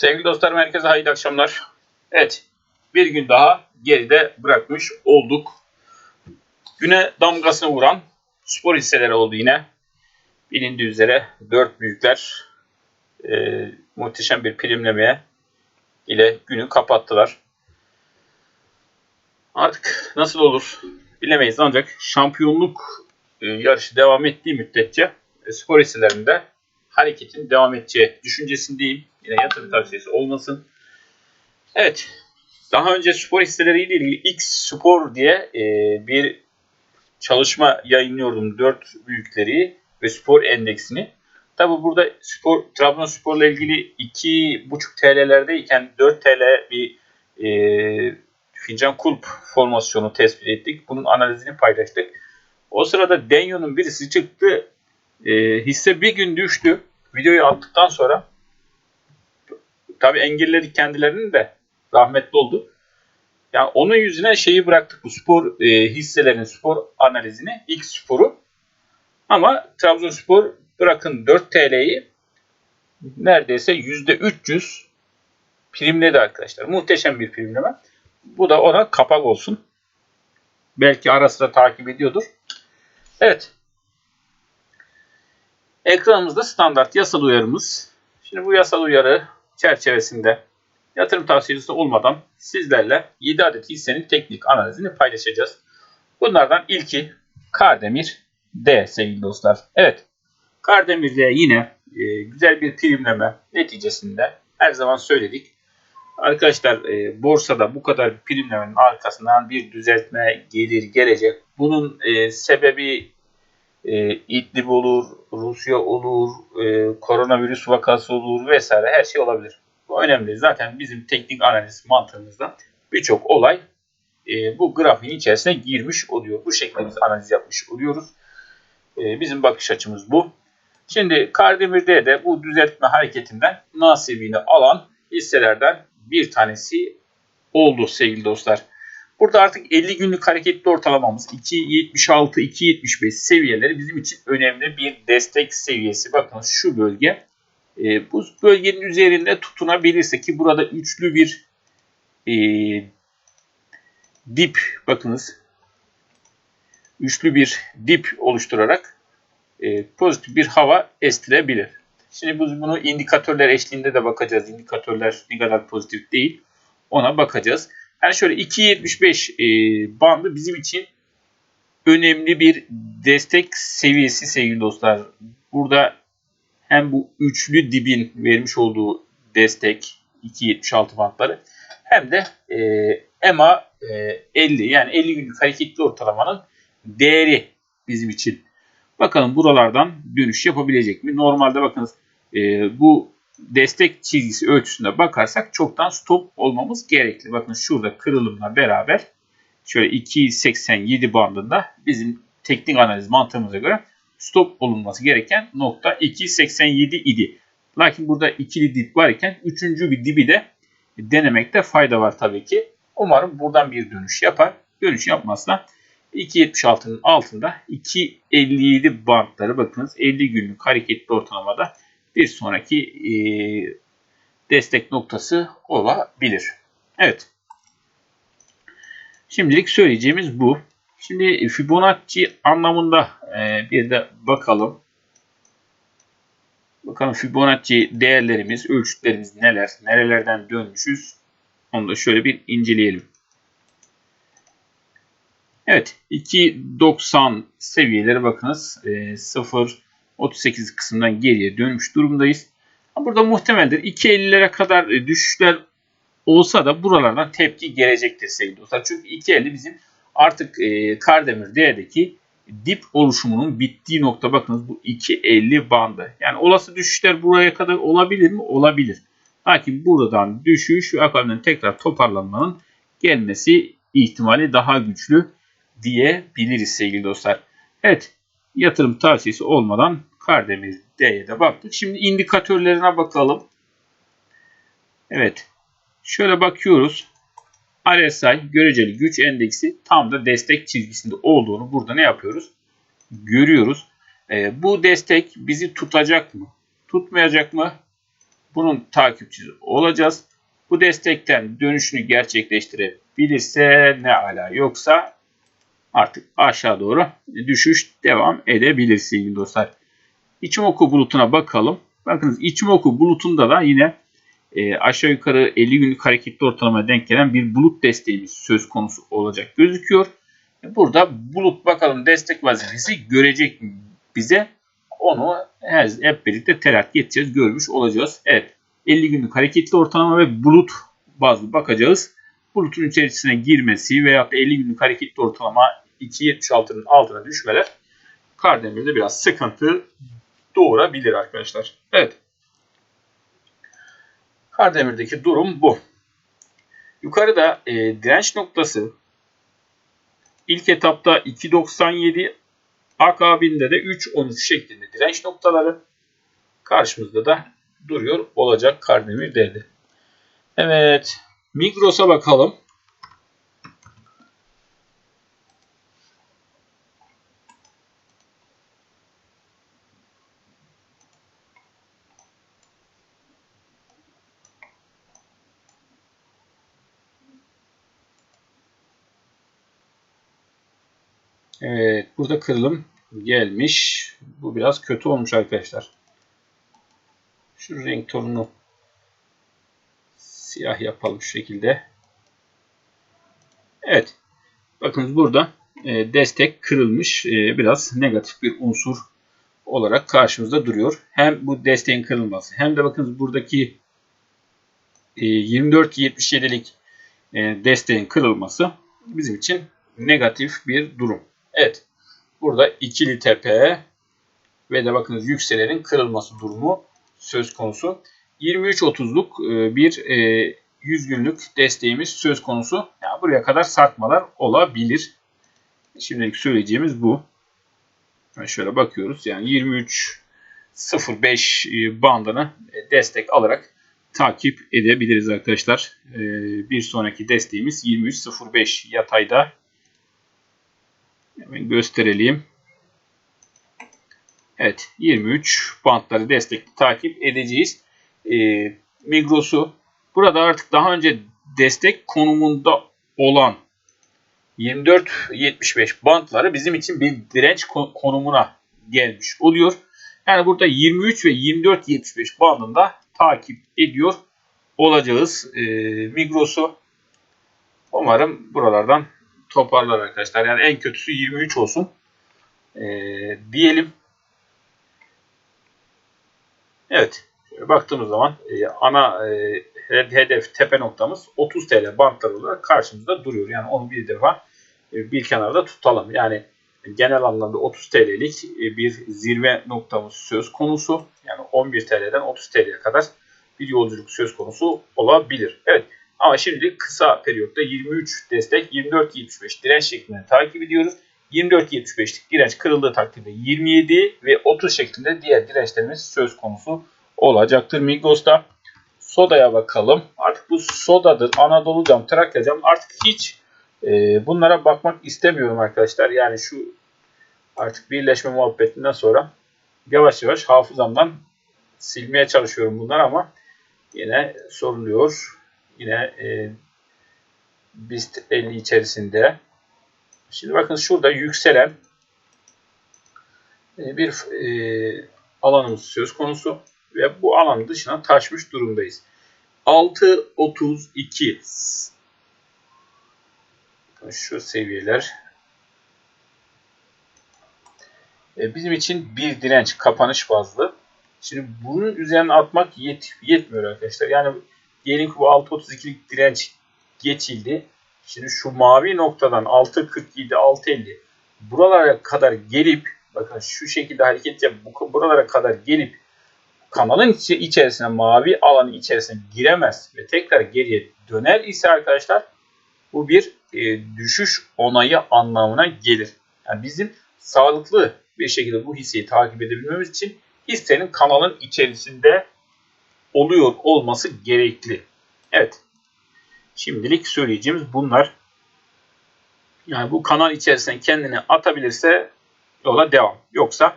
Sevgili dostlarım herkese hayırlı akşamlar. Evet bir gün daha geride bırakmış olduk. Güne damgasını vuran spor hisseleri oldu yine. Bilindiği üzere dört büyükler e, muhteşem bir primlemeye ile günü kapattılar. Artık nasıl olur bilemeyiz ancak şampiyonluk e, yarışı devam ettiği müddetçe e, spor hisselerinde hareketin devam edeceği düşüncesindeyim. Yine yatırım tavsiyesi olmasın. Evet. Daha önce spor hisseleriyle ilgili X Spor diye e, bir çalışma yayınlıyordum. Dört büyükleri ve spor endeksini. Tabi burada spor, Trabzonspor'la ilgili 2,5 TL'lerdeyken 4 TL bir e, fincan kulp formasyonu tespit ettik. Bunun analizini paylaştık. O sırada Denyo'nun birisi çıktı. E, hisse bir gün düştü. Videoyu attıktan sonra tabi engelledik kendilerini de rahmetli oldu. Yani onun yüzüne şeyi bıraktık bu spor e, hisselerin spor analizini ilk sporu. Ama Trabzonspor bırakın 4 TL'yi neredeyse %300 primledi arkadaşlar. Muhteşem bir primleme. Bu da ona kapak olsun. Belki ara sıra takip ediyordur. Evet. Ekranımızda standart yasal uyarımız. Şimdi bu yasal uyarı çerçevesinde yatırım tavsiyesi olmadan sizlerle 7 adet hissenin teknik analizini paylaşacağız. Bunlardan ilki Kardemir D sevgili dostlar. Evet Kardemir D yine e, güzel bir primleme neticesinde her zaman söyledik. Arkadaşlar e, borsada bu kadar primlemenin arkasından bir düzeltme gelir gelecek. Bunun e, sebebi e, İdlib olur, Rusya olur, e, koronavirüs vakası olur vesaire her şey olabilir. Bu önemli. Zaten bizim teknik analiz mantığımızda birçok olay e, bu grafiğin içerisine girmiş oluyor. Bu şekilde biz analiz yapmış oluyoruz. E, bizim bakış açımız bu. Şimdi Kardemir'de de bu düzeltme hareketinden nasibini alan hisselerden bir tanesi oldu sevgili dostlar. Burada artık 50 günlük hareketli ortalamamız 2.76-2.75 seviyeleri bizim için önemli bir destek seviyesi. Bakın şu bölge. E, bu bölgenin üzerinde tutunabilirse ki burada üçlü bir e, dip bakınız üçlü bir dip oluşturarak e, pozitif bir hava estirebilir. Şimdi biz bunu indikatörler eşliğinde de bakacağız. İndikatörler ne kadar pozitif değil ona bakacağız. Yani şöyle 2.75 e, bandı bizim için önemli bir destek seviyesi sevgili dostlar. Burada hem bu üçlü dibin vermiş olduğu destek 2.76 bantları hem de e, EMA e, 50 yani 50 günlük hareketli ortalamanın değeri bizim için. Bakalım buralardan dönüş yapabilecek mi? Normalde bakınız e, bu destek çizgisi ölçüsünde bakarsak çoktan stop olmamız gerekli. Bakın şurada kırılımla beraber şöyle 2.87 bandında bizim teknik analiz mantığımıza göre stop olunması gereken nokta 2.87 idi. Lakin burada ikili dip varken üçüncü bir dibi de denemekte fayda var tabii ki. Umarım buradan bir dönüş yapar. Dönüş yapmazsa 2.76'nın altında 2.57 bantları bakınız 50 günlük hareketli ortalamada bir sonraki e, destek noktası olabilir. Evet. Şimdilik söyleyeceğimiz bu. Şimdi Fibonacci anlamında e, bir de bakalım. Bakalım Fibonacci değerlerimiz, ölçütlerimiz neler, nerelerden dönmüşüz. Onu da şöyle bir inceleyelim. Evet 2.90 seviyeleri bakınız. E, 0 38 kısımdan geriye dönmüş durumdayız. Burada muhtemeldir 2.50'lere kadar e, düşüşler olsa da buralardan tepki gelecektir sevgili dostlar. Çünkü 2.50 bizim artık e, Kardemir D'deki dip oluşumunun bittiği nokta bakınız bu 2.50 bandı. Yani olası düşüşler buraya kadar olabilir mi? Olabilir. Lakin buradan düşüş ve akabinde tekrar toparlanmanın gelmesi ihtimali daha güçlü diyebiliriz sevgili dostlar. Evet yatırım tavsiyesi olmadan Kardemir D'ye de baktık. Şimdi indikatörlerine bakalım. Evet. Şöyle bakıyoruz. RSI göreceli güç endeksi tam da destek çizgisinde olduğunu burada ne yapıyoruz? Görüyoruz. E, bu destek bizi tutacak mı? Tutmayacak mı? bunun takipçisi olacağız. Bu destekten dönüşünü gerçekleştirebilirse ne ala yoksa artık aşağı doğru düşüş devam edebilir sevgili dostlar. İçimoku bulutuna bakalım. Bakınız İçimoku bulutunda da yine e, aşağı yukarı 50 günlük hareketli ortalamaya denk gelen bir bulut desteğimiz söz konusu olacak gözüküyor. Burada bulut bakalım destek vazifesi görecek mi bize? Onu hep birlikte terakki edeceğiz, görmüş olacağız. Evet 50 günlük hareketli ortalama ve bulut bazlı bakacağız. Bulutun içerisine girmesi veya 50 günlük hareketli ortalama 2.76'nın altına düşmeler Kardemir'de biraz sıkıntı doğurabilir arkadaşlar. Evet. Kardemir'deki durum bu. Yukarıda e, direnç noktası ilk etapta 2.97 akabinde de 3.13 şeklinde direnç noktaları karşımızda da duruyor olacak Kardemir devri. Evet. Migros'a bakalım. Evet, burada kırılım gelmiş. Bu biraz kötü olmuş arkadaşlar. Şu renk tonunu siyah yapalım şu şekilde. Evet. Bakın burada e, destek kırılmış. E, biraz negatif bir unsur olarak karşımızda duruyor. Hem bu desteğin kırılması hem de bakın buradaki e, 24.77'lik e, desteğin kırılması bizim için negatif bir durum. Evet. Burada ikili tepe ve de bakınız yükselenin kırılması durumu söz konusu. 23.30'luk e, bir 100 e, günlük desteğimiz söz konusu. Yani buraya kadar sarkmalar olabilir. Şimdilik söyleyeceğimiz bu. Şöyle bakıyoruz. Yani 23.05 e, bandını destek alarak takip edebiliriz arkadaşlar. Bir sonraki desteğimiz 23.05 yatayda. Hemen gösterelim. Evet 23 bantları destekli takip edeceğiz. E, Migros'u burada artık daha önce destek konumunda olan 24-75 bantları bizim için bir direnç konumuna gelmiş oluyor. Yani burada 23 ve 24-75 bandında takip ediyor olacağız e, Migros'u. Umarım buralardan toparlar arkadaşlar. Yani en kötüsü 23 olsun. E, diyelim. Evet. baktığımız zaman e, ana e, hedef tepe noktamız 30 TL bantlar olarak karşımızda duruyor. Yani onu bir defa e, bir kenarda tutalım. Yani genel anlamda 30 TL'lik e, bir zirve noktamız söz konusu. Yani 11 TL'den 30 TL'ye kadar bir yolculuk söz konusu olabilir. Evet ama şimdi kısa periyotta 23 destek 24-75 direnç şeklinde takip ediyoruz. 24-75'lik direnç kırıldığı takdirde 27 ve 30 şeklinde diğer dirençlerimiz söz konusu olacaktır Migros'ta. Soda'ya bakalım. Artık bu sodadır, Anadolu cam, Trakya cam artık hiç e, bunlara bakmak istemiyorum arkadaşlar. Yani şu artık birleşme muhabbetinden sonra yavaş yavaş hafızamdan silmeye çalışıyorum bunlar ama yine soruluyor. Yine e, BIST 50 içerisinde Şimdi bakın şurada yükselen e, bir e, alanımız söz konusu ve bu alanın dışına taşmış durumdayız. 6.32 şu seviyeler e, bizim için bir direnç kapanış bazlı. Şimdi bunun üzerine atmak yet yetmiyor arkadaşlar. Yani diyelim ki bu 6.32'lik direnç geçildi. Şimdi şu mavi noktadan 6.47, 6.50 buralara kadar gelip bakın şu şekilde hareket yap buralara kadar gelip kanalın içerisine mavi alanın içerisine giremez ve tekrar geriye döner ise arkadaşlar bu bir e, düşüş onayı anlamına gelir. Yani bizim sağlıklı bir şekilde bu hisseyi takip edebilmemiz için hissenin kanalın içerisinde oluyor olması gerekli. Evet. Şimdilik söyleyeceğimiz bunlar. Yani bu kanal içerisine kendini atabilirse yola devam. Yoksa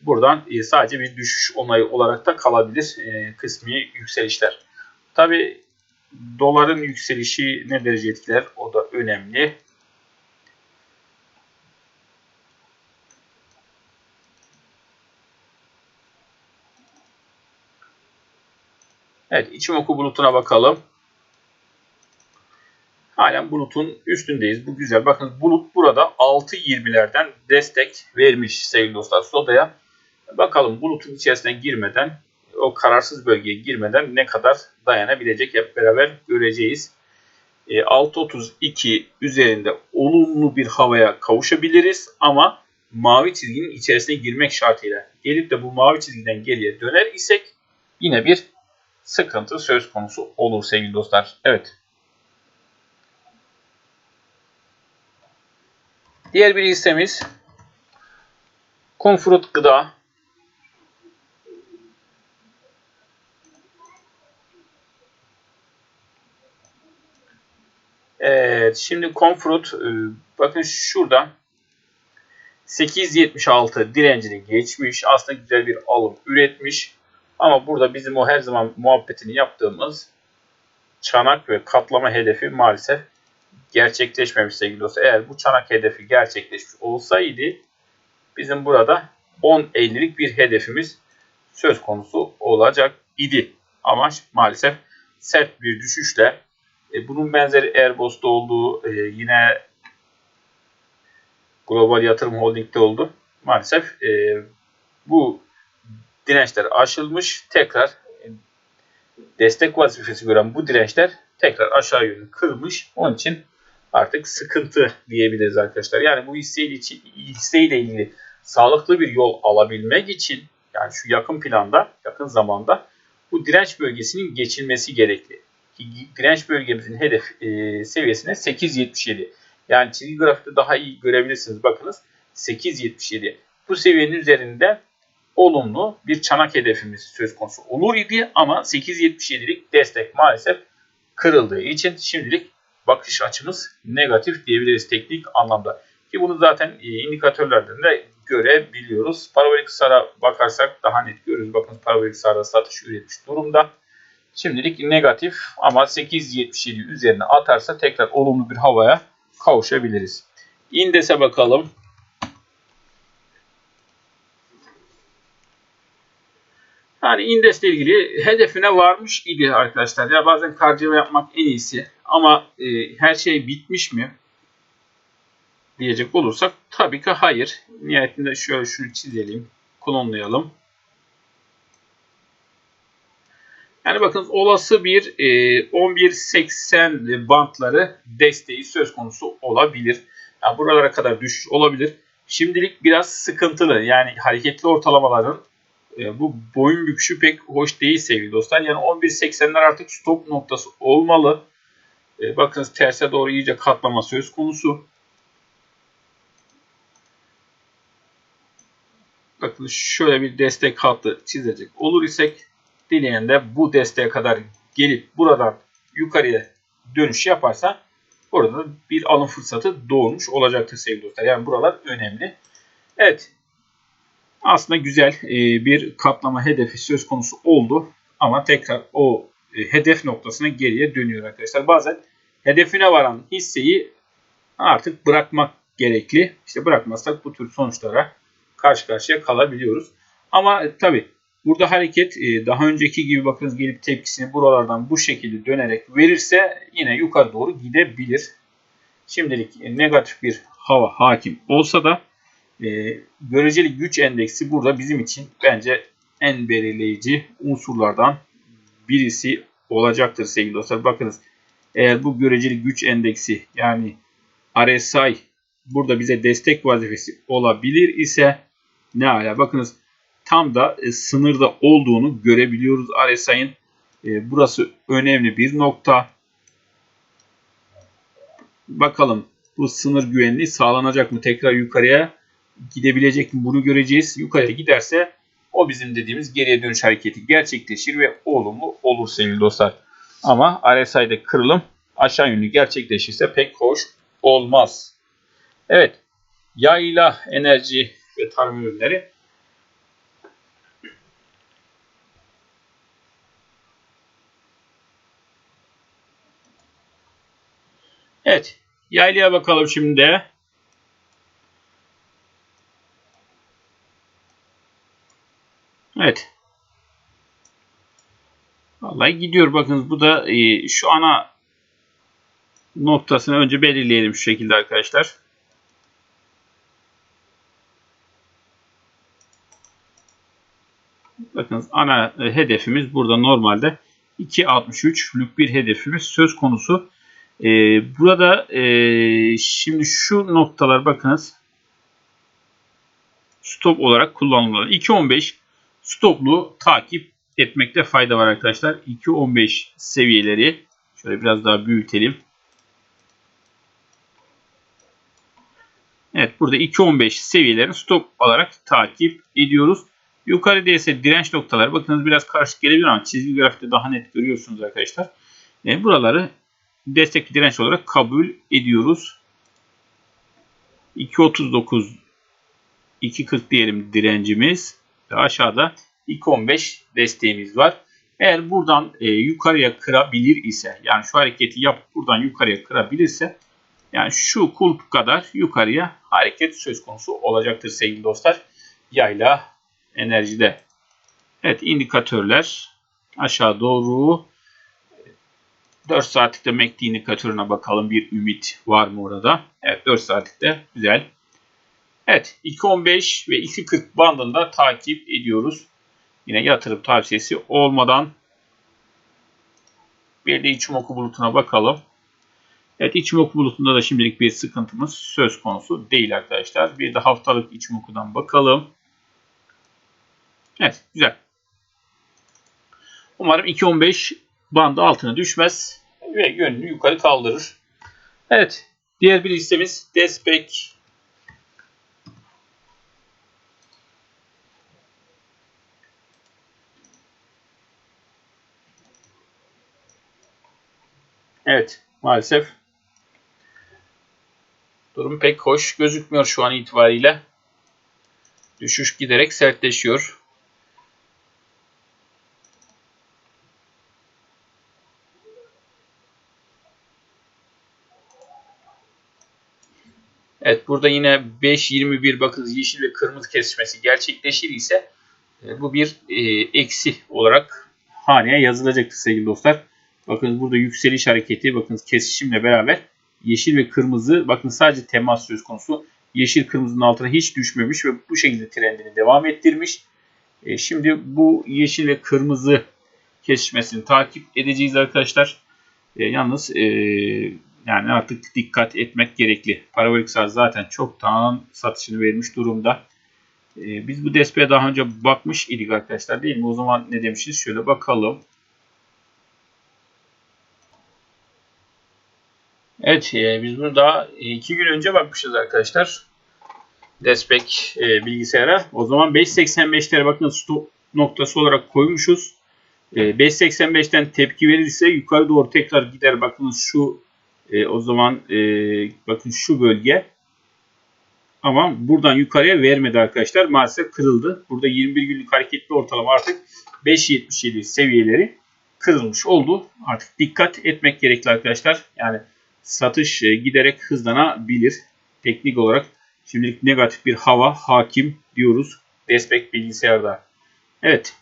buradan e, sadece bir düşüş onayı olarak da kalabilir e, kısmi yükselişler. Tabi doların yükselişi ne derece etkiler o da önemli. Evet Ichimoku bulutuna bakalım. Halen bulutun üstündeyiz. Bu güzel. Bakın bulut burada 6.20'lerden destek vermiş sevgili dostlar Soda'ya. Bakalım bulutun içerisine girmeden o kararsız bölgeye girmeden ne kadar dayanabilecek hep beraber göreceğiz. 6.32 e, üzerinde olumlu bir havaya kavuşabiliriz ama mavi çizginin içerisine girmek şartıyla gelip de bu mavi çizgiden geriye döner isek yine bir sıkıntı söz konusu olur sevgili dostlar. Evet. Diğer bir hissemiz Comfort Gıda. Evet, şimdi Comfort e, bakın şurada 8.76 direncini geçmiş. Aslında güzel bir alım üretmiş. Ama burada bizim o her zaman muhabbetini yaptığımız çanak ve katlama hedefi maalesef gerçekleşmemiş sevgili dostlar. Eğer bu çanak hedefi gerçekleşmiş olsaydı bizim burada 10.50'lik bir hedefimiz söz konusu olacak idi. Ama maalesef sert bir düşüşle e, bunun benzeri Airbus'ta olduğu e, yine Global Yatırım Holding'de oldu. Maalesef e, bu dirençler aşılmış. Tekrar destek vazifesi gören bu dirençler tekrar aşağı yönlü kırılmış. Onun için artık sıkıntı diyebiliriz arkadaşlar. Yani bu hisseyle, hisseyle ilgili sağlıklı bir yol alabilmek için yani şu yakın planda, yakın zamanda bu direnç bölgesinin geçilmesi gerekli. Direnç bölgemizin hedef e, seviyesine 8.77. Yani çizgi grafikte daha iyi görebilirsiniz. Bakınız 8.77. Bu seviyenin üzerinde olumlu bir çanak hedefimiz söz konusu olur idi ama 8.77'lik destek maalesef kırıldığı için şimdilik bakış açımız negatif diyebiliriz teknik anlamda. Ki bunu zaten e, indikatörlerden de görebiliyoruz. Parabolik sara bakarsak daha net görürüz. Bakın parabolik sarda satış üretmiş durumda. Şimdilik negatif ama 8.77 üzerine atarsa tekrar olumlu bir havaya kavuşabiliriz. İndese bakalım. Yani indesle ilgili hedefine varmış idi arkadaşlar. Ya bazen karcıma yapmak en iyisi. Ama e, her şey bitmiş mi? Diyecek olursak tabii ki hayır. Nihayetinde şöyle şunu çizelim. Klonlayalım. Yani bakın olası bir e, 11.80 bantları desteği söz konusu olabilir. Yani buralara kadar düşüş olabilir. Şimdilik biraz sıkıntılı. Yani hareketli ortalamaların e, bu boyun büküşü pek hoş değil sevgili dostlar. Yani 11.80'ler artık stop noktası olmalı. E, bakınız terse doğru iyice katlama söz konusu. Bakın şöyle bir destek hattı çizecek olur isek dileyen de bu desteğe kadar gelip buradan yukarıya dönüş yaparsa burada bir alım fırsatı doğmuş olacaktır sevgili dostlar. Yani buralar önemli. Evet. Aslında güzel e, bir katlama hedefi söz konusu oldu. Ama tekrar o e, hedef noktasına geriye dönüyor arkadaşlar. Bazen hedefine varan hisseyi artık bırakmak gerekli. İşte bırakmazsak bu tür sonuçlara karşı karşıya kalabiliyoruz. Ama tabi burada hareket e, daha önceki gibi bakınız gelip tepkisini buralardan bu şekilde dönerek verirse yine yukarı doğru gidebilir. Şimdilik negatif bir hava hakim olsa da e, göreceli güç endeksi burada bizim için bence en belirleyici unsurlardan birisi olacaktır sevgili dostlar. Bakınız eğer bu göreceli güç endeksi yani RSI burada bize destek vazifesi olabilir ise ne ala. Bakınız tam da e, sınırda olduğunu görebiliyoruz RSI'nin. E, burası önemli bir nokta. Bakalım bu sınır güvenliği sağlanacak mı? Tekrar yukarıya gidebilecek mi bunu göreceğiz. Yukarıya giderse o bizim dediğimiz geriye dönüş hareketi gerçekleşir ve olumlu olur sevgili dostlar. Ama RSI'de kırılım aşağı yönlü gerçekleşirse pek hoş olmaz. Evet yayla enerji ve tarım ürünleri Evet. Yaylaya bakalım şimdi. Vallahi gidiyor. Bakınız bu da e, şu ana noktasını önce belirleyelim şu şekilde arkadaşlar. Bakınız ana e, hedefimiz burada normalde 2.63'lük bir hedefimiz söz konusu. Ee, burada e, şimdi şu noktalar bakınız stop olarak kullanılıyor. 2.15 stoplu takip etmekte fayda var arkadaşlar. 2.15 seviyeleri şöyle biraz daha büyütelim. Evet burada 2.15 seviyelerini stop olarak takip ediyoruz. Yukarıda ise direnç noktaları. Bakınız biraz karışık gelebilir ama çizgi grafikte daha net görüyorsunuz arkadaşlar. E, buraları destek direnç olarak kabul ediyoruz. 2.39 2.40 diyelim direncimiz. Ve aşağıda 2.15 desteğimiz var. Eğer buradan e, yukarıya kırabilir ise yani şu hareketi yapıp buradan yukarıya kırabilirse yani şu kulp kadar yukarıya hareket söz konusu olacaktır sevgili dostlar. Yayla enerjide. Evet indikatörler aşağı doğru 4 saatlikte MACD indikatörüne bakalım. Bir ümit var mı orada? Evet 4 saatlikte güzel. Evet 2.15 ve 2.40 bandında takip ediyoruz. Yine yatırım tavsiyesi olmadan bir de Ichimoku bulutuna bakalım. Evet Ichimoku bulutunda da şimdilik bir sıkıntımız söz konusu değil arkadaşlar. Bir de haftalık Ichimoku'dan bakalım. Evet güzel. Umarım 2.15 bandı altına düşmez ve yönünü yukarı kaldırır. Evet. Diğer bir listemiz Despek. Evet. Maalesef durum pek hoş gözükmüyor şu an itibariyle. Düşüş giderek sertleşiyor. Evet burada yine 5-21 bakınız yeşil ve kırmızı kesişmesi gerçekleşir ise e, bu bir e, eksi olarak haneye yazılacaktır sevgili dostlar. Bakın burada yükseliş hareketi bakınız kesişimle beraber yeşil ve kırmızı bakın sadece temas söz konusu. Yeşil kırmızının altına hiç düşmemiş ve bu şekilde trendini devam ettirmiş. E, şimdi bu yeşil ve kırmızı kesişmesini takip edeceğiz arkadaşlar. E, yalnız e, yani artık dikkat etmek gerekli. Parabolik saz zaten çoktan satışını vermiş durumda. Ee, biz bu desteğe daha önce bakmış idik arkadaşlar değil mi? O zaman ne demişiz? Şöyle bakalım. Evet e, biz bunu daha iki gün önce bakmışız arkadaşlar. Despek e, bilgisayara. O zaman 5.85'lere bakın stop noktası olarak koymuşuz. E, 5.85'ten tepki verirse yukarı doğru tekrar gider. Bakınız şu e, o zaman e, bakın şu bölge ama buradan yukarıya vermedi arkadaşlar. Maalesef kırıldı. Burada 21 günlük hareketli ortalama artık 5.77 seviyeleri kırılmış oldu. Artık dikkat etmek gerekli arkadaşlar. Yani satış e, giderek hızlanabilir. Teknik olarak şimdilik negatif bir hava hakim diyoruz. Despek bilgisayarda. Evet.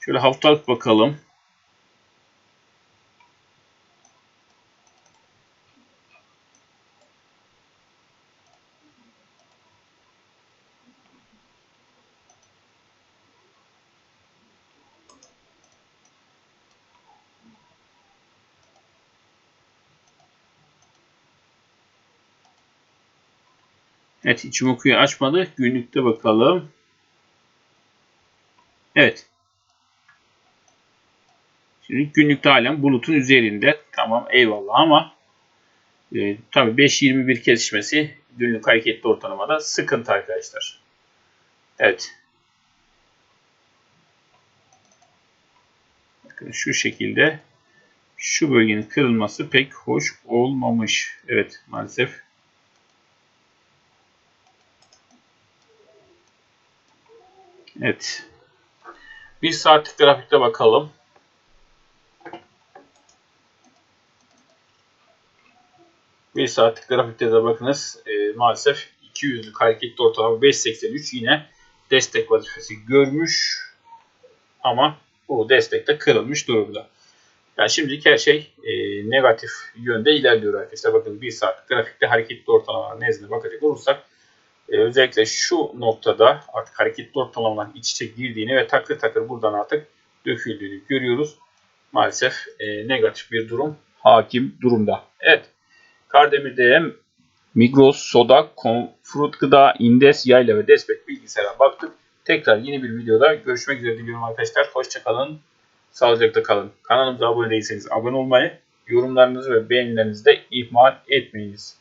Şöyle haftalık bakalım. Evet içim okuyu açmadı. Günlükte bakalım. Evet. Şimdi günlükte halen bulutun üzerinde. Tamam eyvallah ama e, tabii 5.21 kesişmesi günlük hareketli ortalamada sıkıntı arkadaşlar. Evet. Bakın şu şekilde şu bölgenin kırılması pek hoş olmamış. Evet maalesef Evet. Bir saatlik grafikte bakalım. 1 saatlik grafikte de bakınız e, maalesef 200'lük hareketli ortalama 5.83 yine destek vazifesi görmüş ama bu destek de kırılmış durumda. Yani şimdilik her şey e, negatif yönde ilerliyor arkadaşlar. Bakın 1 saat grafikte hareketli ortalama nezdine bakacak olursak e, özellikle şu noktada artık hareketli ortalamalar iç içe girdiğini ve takır takır buradan artık döküldüğünü görüyoruz. Maalesef e, negatif bir durum hakim durumda. Evet. Kardemir DM, Migros, Soda, Fruit Gıda, Indes, Yayla ve Despek bilgisayara baktık. Tekrar yeni bir videoda görüşmek üzere diliyorum arkadaşlar. Hoşçakalın. Sağlıcakla kalın. Kanalımıza abone değilseniz abone olmayı, yorumlarınızı ve beğenilerinizi de ihmal etmeyiniz.